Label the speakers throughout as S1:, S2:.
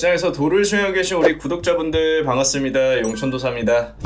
S1: 시장에서 돌을 수행하고 계신 우리 구독자분들 반갑습니다. 용천도사입니다.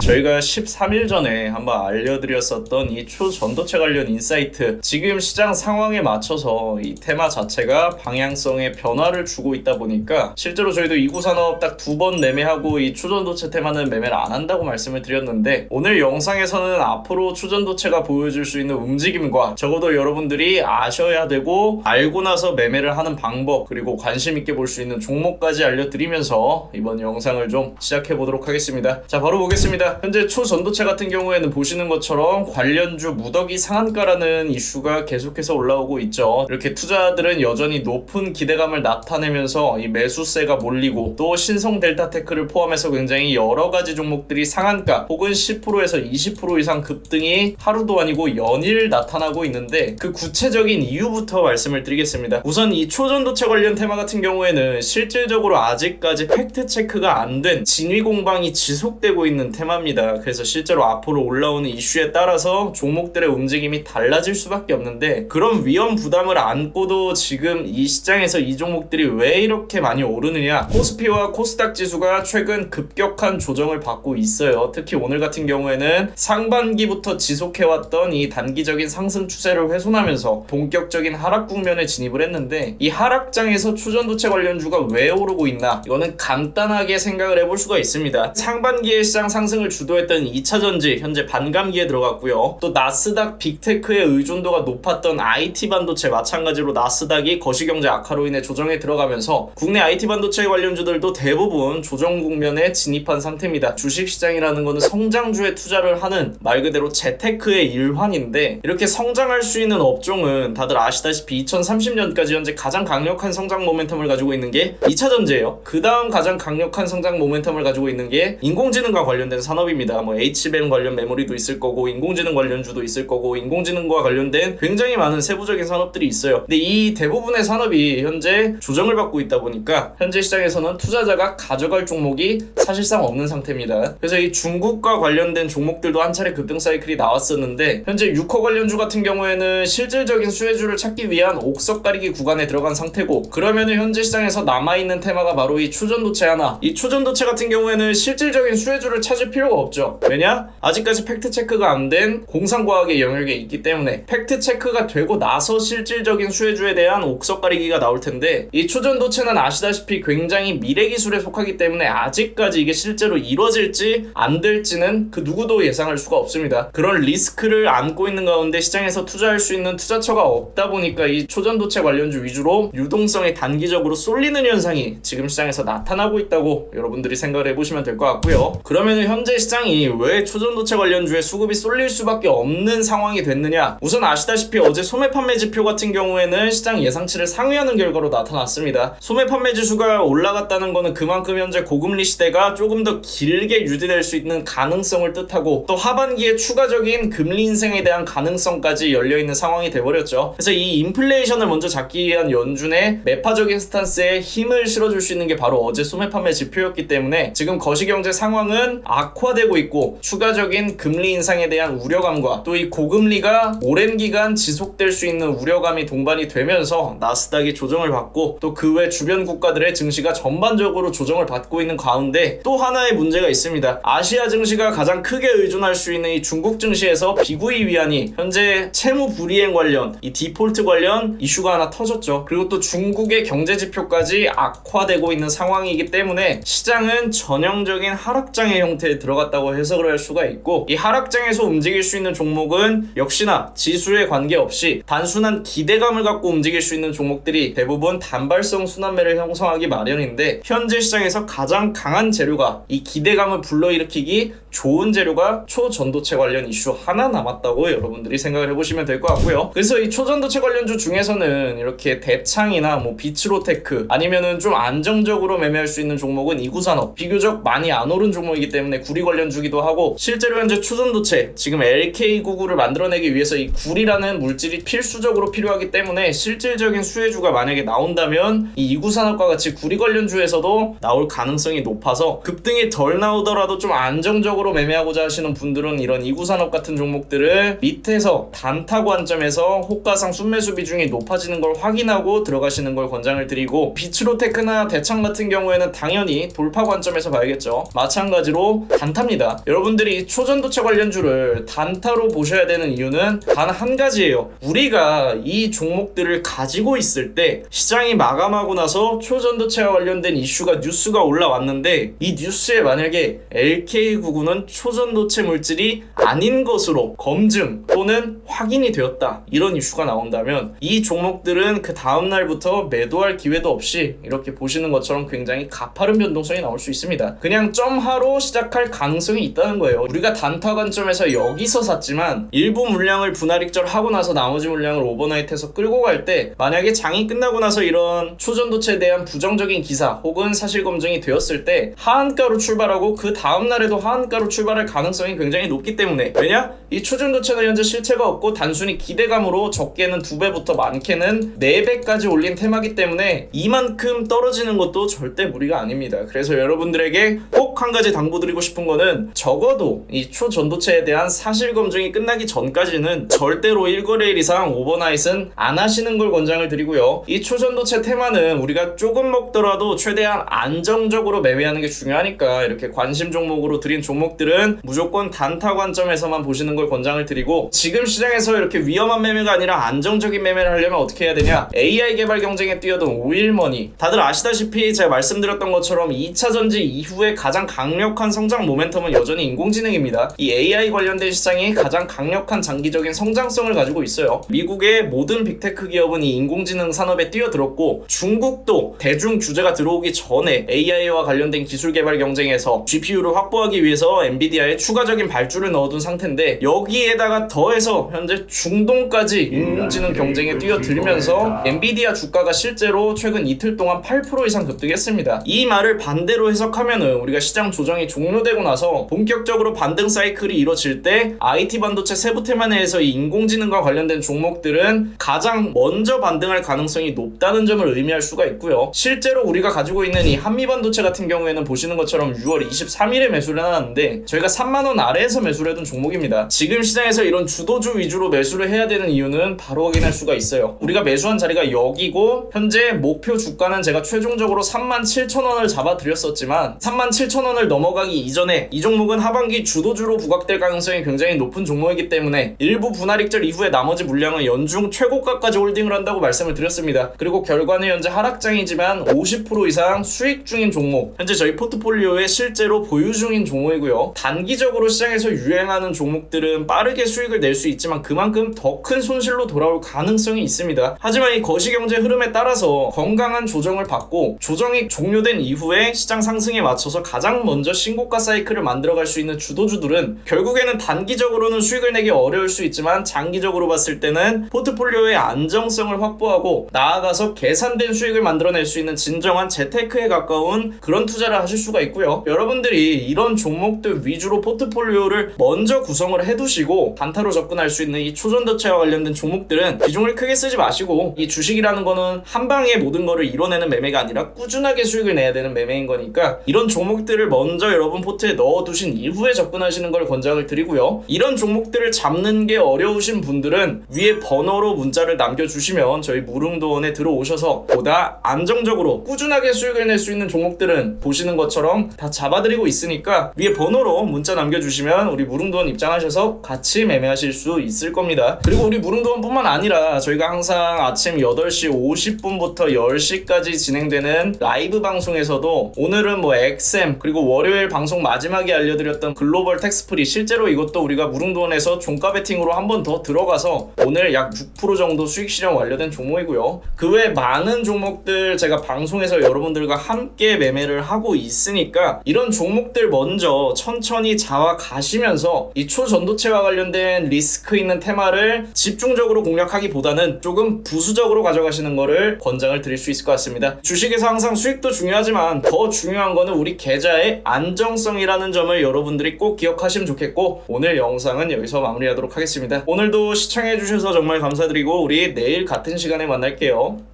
S1: 저희가 13일 전에 한번 알려드렸었던 이 초전도체 관련 인사이트 지금 시장 상황에 맞춰서 이 테마 자체가 방향성의 변화를 주고 있다 보니까 실제로 저희도 이구산업 딱 두 번 매매하고 이 초전도체 테마는 매매를 안 한다고 말씀을 드렸는데 오늘 영상에서는 앞으로 초전도체가 보여줄 수 있는 움직임과 적어도 여러분들이 아셔야 되고 알고 나서 매매를 하는 방법 그리고 관심 있게 볼 수 있는 종목까지 알려드리면서 이번 영상을 좀 시작해 보도록 하겠습니다. 자 바로 보겠습니다. 현재 초전도체 같은 경우에는 보시는 것처럼 관련주 무더기 상한가라는 이슈가 계속해서 올라오고 있죠. 이렇게 투자들은 여전히 높은 기대감을 나타내면서 이 매수세가 몰리고 또 신성 델타테크를 포함해서 굉장히 여러 가지 종목들이 상한가 혹은 10%에서 20% 이상 급등이 하루도 아니고 연일 나타나고 있는데 그 구체적인 이유부터 말씀을 드리겠습니다. 우선 이 초전도체 관련 테마 같은 경우에는 실질적으로 아직까지 팩트 체크가 안 된 진위 공방이 지속되고 있는 테마 입니다. 그래서 실제로 앞으로 올라오는 이슈에 따라서 종목들의 움직임이 달라질 수밖에 없는데 그런 위험 부담을 안고도 지금 이 시장에서 이 종목들이 왜 이렇게 많이 오르느냐 코스피와 코스닥 지수가 최근 급격한 조정을 받고 있어요. 특히 오늘 같은 경우에는 상반기부터 지속해왔던 이 단기적인 상승 추세를 훼손하면서 본격적인 하락 국면에 진입을 했는데 이 하락장에서 초전도체 관련주가 왜 오르고 있나 이거는 간단하게 생각을 해볼 수가 있습니다. 상반기에 시장 상승 을 주도했던 2차전지 현재 반감기에 들어갔고요. 또 나스닥 빅테크의 의존도가 높았던 IT 반도체 마찬가지로 나스닥이 거시경제 악화로 인해 조정에 들어가면서 국내 IT 반도체 관련주들도 대부분 조정 국면에 진입한 상태입니다. 주식시장이라는 것은 성장주에 투자를 하는 말 그대로 재테크의 일환인데 이렇게 성장할 수 있는 업종은 다들 아시다시피 2030년까지 현재 가장 강력한 성장 모멘텀을 가지고 있는 게 2차전지예요. 그 다음 가장 강력한 성장 모멘텀을 가지고 있는 게 인공지능과 관련된 산업입니다. 뭐 HBM 관련 메모리도 있을 거고 인공지능 관련주도 있을 거고 인공지능과 관련된 굉장히 많은 세부적인 산업들이 있어요. 근데 이 대부분의 산업이 현재 조정을 받고 있다 보니까 현재 시장에서는 투자자가 가져갈 종목이 사실상 없는 상태입니다. 그래서 이 중국과 관련된 종목들도 한 차례 급등 사이클이 나왔었는데 현재 유커 관련주 같은 경우에는 실질적인 수혜주를 찾기 위한 옥석 가리기 구간에 들어간 상태고 그러면은 현재 시장에서 남아 있는 테마가 바로 이 초전도체 하나 이 초전도체 같은 경우에는 실질적인 수혜주를 찾을 필요 가 없죠 왜냐? 아직까지 팩트 체크가 안 된 공상과학의 영역에 있기 때문에 팩트 체크가 되고 나서 실질적인 수혜주에 대한 옥석 가리기가 나올 텐데 이 초전도체는 아시다시피 굉장히 미래 기술에 속하기 때문에 아직까지 이게 실제로 이루어질지 안 될지는 그 누구도 예상할 수가 없습니다. 그런 리스크를 안고 있는 가운데 시장에서 투자할 수 있는 투자처가 없다 보니까 이 초전도체 관련주 위주로 유동성이 단기적으로 쏠리는 현상이 지금 시장에서 나타나고 있다고 여러분들이 생각을 해보시면 될 것 같고요. 그러면 현재 시장이 왜 초전도체 관련주에 수급이 쏠릴 수밖에 없는 상황이 됐느냐? 우선 아시다시피 어제 소매 판매 지표 같은 경우에는 시장 예상치를 상회하는 결과로 나타났습니다. 소매 판매 지수가 올라갔다는 것은 그만큼 현재 고금리 시대가 조금 더 길게 유지될 수 있는 가능성을 뜻하고 또 하반기에 추가적인 금리 인생에 대한 가능성까지 열려 있는 상황이 돼버렸죠. 그래서 이 인플레이션을 먼저 잡기 위한 연준의 매파적인 스탄스에 힘을 실어줄 수 있는 게 바로 어제 소매 판매 지표였기 때문에 지금 거시경제 상황은 악화 되고 있고 추가적인 금리 인상에 대한 우려감과 또 이 고금리가 오랜 기간 지속될 수 있는 우려감이 동반이 되면서 나스닥이 조정을 받고 또 그 외 주변 국가들의 증시가 전반적으로 조정을 받고 있는 가운데 또 하나의 문제가 있습니다. 아시아 증시가 가장 크게 의존할 수 있는 이 중국 증시에서 비구이 위안이 현재 채무 불이행 관련 이 디폴트 관련 이슈가 하나 터졌죠. 그리고 또 중국의 경제 지표까지 악화되고 있는 상황이기 때문에 시장은 전형적인 하락장의 형태에 들어 갔다고 해석을 할 수가 있고 이 하락장에서 움직일 수 있는 종목은 역시나 지수에 관계없이 단순한 기대감을 갖고 움직일 수 있는 종목들이 대부분 단발성 순환매를 형성하기 마련인데 현재 시장에서 가장 강한 재료가 이 기대감을 불러일으키기 좋은 재료가 초전도체 관련 이슈 하나 남았다고 여러분들이 생각을 해보시면 될 것 같고요. 그래서 이 초전도체 관련주 중에서는 이렇게 대창이나 뭐 비츠로테크 아니면은 좀 안정적으로 매매할 수 있는 종목은 이구산업 비교적 많이 안 오른 종목이기 때문에 구리 관련 주기도 하고 실제로 현재 초전도체 지금 LK99를 만들어내기 위해서 이 구리라는 물질이 필수적으로 필요하기 때문에 실질적인 수혜주가 만약에 나온다면 이 이구산업과 같이 구리 관련 주에서도 나올 가능성이 높아서 급등이 덜 나오더라도 좀 안정적으로 매매하고자 하시는 분들은 이런 이구산업 같은 종목들을 밑에서 단타 관점에서 호가상 순매수 비중이 높아지는 걸 확인하고 들어가시는 걸 권장을 드리고 비츠로테크나 대창 같은 경우에는 당연히 돌파 관점에서 봐야겠죠. 마찬가지로 단타입니다. 여러분들이 이 초전도체 관련주를 단타로 보셔야 되는 이유는 단 한 가지예요. 우리가 이 종목들을 가지고 있을 때 시장이 마감하고 나서 초전도체와 관련된 이슈가 뉴스가 올라왔는데 이 뉴스에 만약에 LK99는 초전도체 물질이 아닌 것으로 검증 또는 확인이 되었다 이런 이슈가 나온다면 이 종목들은 그 다음 날부터 매도할 기회도 없이 이렇게 보시는 것처럼 굉장히 가파른 변동성이 나올 수 있습니다. 그냥 점하로 시작할 가능성이 있다는 거예요. 우리가 단타 관점에서 여기서 샀지만 일부 물량을 분할 익절 하고 나서 나머지 물량을 오버나이트해서 끌고 갈 때 만약에 장이 끝나고 나서 이런 초전도체에 대한 부정적인 기사 혹은 사실 검증이 되었을 때 하한가로 출발하고 그 다음 날에도 하한가로 출발할 가능성이 굉장히 높기 때문에 왜냐? 이 초전도체는 현재 실체가 없고 단순히 기대감으로 적게는 두 배부터 많게는 네 배까지 올린 테마기 때문에 이만큼 떨어지는 것도 절대 무리가 아닙니다. 그래서 여러분들에게 꼭 한 가지 당부드리고 싶은 거는 적어도 이 초전도체에 대한 사실 검증이 끝나기 전까지는 절대로 1거래일 이상 오버나잇은 안 하시는 걸 권장을 드리고요. 이 초전도체 테마는 우리가 조금 먹더라도 최대한 안정적으로 매매하는 게 중요하니까 이렇게 관심 종목으로 드린 종목들은 무조건 단타 관점에서만 보시는 걸 권장을 드리고 지금 시장에서 이렇게 위험한 매매가 아니라 안정적인 매매를 하려면 어떻게 해야 되냐? AI 개발 경쟁에 뛰어든 오일머니 다들 아시다시피 제가 말씀드렸던 것처럼 2차 전지 이후에 가장 강력한 성장 모멘텀은 여전히 인공지능입니다. 이 AI 관련된 시장이 가장 강력한 장기적인 성장성을 가지고 있어요. 미국의 모든 빅테크 기업은 이 인공지능 산업에 뛰어들었고 중국도 대중 규제가 들어오기 전에 AI와 관련된 기술 개발 경쟁에서 GPU를 확보하기 위해서 엔비디아에 추가적인 발주를 넣어둔 상태인데 여기에다가 더해서 현재 중동까지 인공지능 경쟁에 뛰어들면서 엔비디아 주가가 실제로 최근 이틀 동안 8% 이상 급등했습니다. 이 말을 반대로 해석하면은 우리가 시장 조정이 종료되고 나서 본격적으로 반등 사이클이 이루어질 때 IT 반도체 세부 테마 내에서 이 인공지능과 관련된 종목들은 가장 먼저 반등할 가능성이 높다는 점을 의미할 수가 있고요. 실제로 우리가 가지고 있는 이 한미 반도체 같은 경우에는 보시는 것처럼 6월 23일에 매수를 해놨는데 저희가 3만 원 아래에서 매수를 해둔 종목입니다. 지금 시장에서 이런 주도주 위주로 매수를 해야 되는 이유는 바로 확인할 수가 있어요. 우리가 매수한 자리가 여기고 현재 목표 주가는 제가 최종적으로 3만 7천 원을 잡아드렸었지만 3만 7천 원을 넘어가기 이전에 이 종목은 하반기 주도주로 부각될 가능성이 굉장히 높은 종목이기 때문에 일부 분할익절 이후에 나머지 물량은 연중 최고가까지 홀딩을 한다고 말씀을 드렸습니다. 그리고 결과는 현재 하락장이지만 50% 이상 수익 중인 종목 현재 저희 포트폴리오에 실제로 보유 중인 종목이고요. 단기적으로 시장에서 유행하는 종목들은 빠르게 수익을 낼 수 있지만 그만큼 더 큰 손실로 돌아올 가능성이 있습니다. 하지만 이 거시경제 흐름에 따라서 건강한 조정을 받고 조정이 종료된 이후에 시장 상승에 맞춰서 가장 먼저 신고가 사이클을 만들어갈 수 있는 주도주들은 결국에는 단기적으로는 수익을 내기 어려울 수 있지만 장기적으로 봤을 때는 포트폴리오의 안정성을 확보하고 나아가서 계산된 수익을 만들어낼 수 있는 진정한 재테크에 가까운 그런 투자를 하실 수가 있고요. 여러분들이 이런 종목들 위주로 포트폴리오를 먼저 구성을 해두시고 단타로 접근할 수 있는 이 초전도체와 관련된 종목들은 비중을 크게 쓰지 마시고 이 주식이라는 거는 한 방에 모든 거를 이뤄내는 매매가 아니라 꾸준하게 수익을 내야 되는 매매인 거니까 이런 종목들을 먼저 여러분 포트에 넣어두신 이후에 접근하시는 걸 권장을 드리고요. 이런 종목들을 잡는 게 어려우신 분들은 위에 번호로 문자를 남겨주시면 저희 무릉도원에 들어오셔서 보다 안정적으로 꾸준하게 수익을 낼 수 있는 종목들은 보시는 것처럼 다 잡아드리고 있으니까 위에 번호로 문자 남겨주시면 우리 무릉도원 입장하셔서 같이 매매하실 수 있을 겁니다. 그리고 우리 무릉도원뿐만 아니라 저희가 항상 아침 8시 50분부터 10시까지 진행되는 라이브 방송에서도 오늘은 뭐 XM 그리고 월요일 방송 마지막에 알려드렸던 글로벌 텍스프리 실제로 이것도 우리가 무릉도원에서 종가 베팅으로 한 번 더 들어가서 오늘 약6% 정도 수익 실현 완료된 종목이고요. 그 외 많은 종목들 제가 방송에서 여러분들과 함께 매매를 하고 있으니까 이런 종목들 먼저 천천히 잡아 가시면서 이 초전도체와 관련된 리스크 있는 테마를 집중적으로 공략하기보다는 조금 부수적으로 가져가시는 거를 권장을 드릴 수 있을 것 같습니다. 주식에서 항상 수익도 중요하지만 더 중요한 거는 우리 계좌의 안정성 이라는 점을 여러분들이 꼭 기억하시면 좋겠고 오늘 영상은 여기서 마무리하도록 하겠습니다. 오늘도 시청해주셔서 정말 감사드리고 우리 내일 같은 시간에 만날게요.